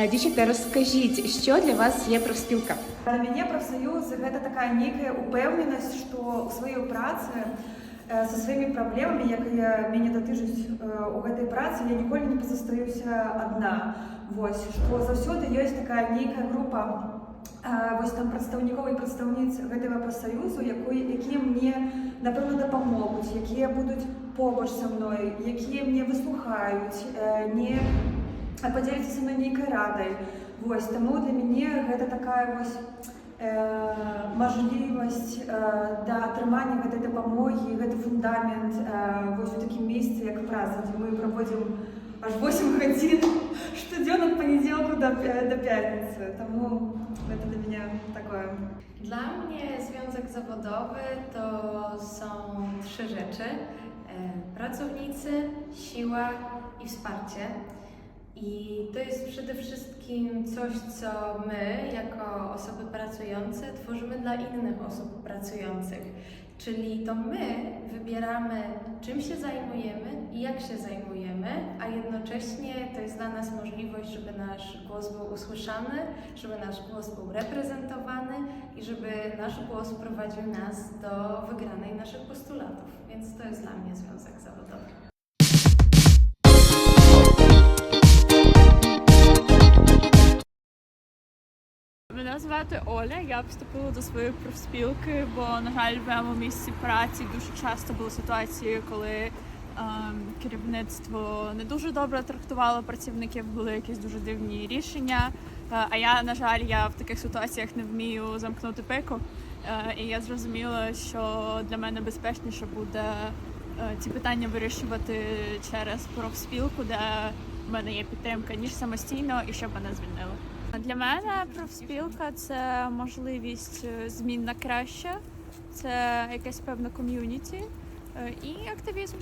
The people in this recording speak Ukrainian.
Е, Дівчата, розкажіть, що для вас є профспілка? Для мяне прафсаюз гэта такая нейкая упэўненасць, што ў сваёй працы э, са сваімі праблемамі, якія мяне датычуць э, у гэтай працы, я ніколі не пазастаюся адна. Вось што заўсёды ёсць такая нейкая група э, вось там прадстаўнікоў і прадстаўніц гэтага прафсаюзу, якой, якія мне напэўна дапамогуць, якія будуць побач са мной, якія мне выслухаюць, э, не падзеліцца са мной нейкай радай. Вось таму для мяне гэта такая вось э, мажлівасць э, да атрымання гэтай дапамогі, гэты фундамент э, вось у такім месцы, як праца, дзе мы праводзім аж 8 гадзін штодзён ад панядзелку да, пя- да пятніцы. Таму гэта для мяне такое. Dla mnie związek zawodowy to są trzy rzeczy: E, pracownicy, siła i wsparcie. I to jest przede wszystkim coś, co my, jako osoby pracujące, tworzymy dla innych osób pracujących. Czyli to my wybieramy, czym się zajmujemy i jak się zajmujemy, a jednocześnie to jest dla nas możliwość, żeby nasz głos był usłyszany, żeby nasz głos był reprezentowany i żeby nasz głos prowadził nas do wygranej naszych postulatów. Więc to jest dla mnie związek zawodowy. Мене звати Оля. Я вступила до своєї профспілки, бо на жаль, в моєму місці праці дуже часто були ситуації, коли ем, керівництво не дуже добре трактувало працівників, були якісь дуже дивні рішення. Е, а я, на жаль, я в таких ситуаціях не вмію замкнути пику. Е, і я зрозуміла, що для мене безпечніше буде е, ці питання вирішувати через профспілку, де в мене є підтримка, ніж самостійно і щоб мене звільнили. Для мене профспілка це можливість е, змін на краще, це якесь певне ком'юніті е, і активізм.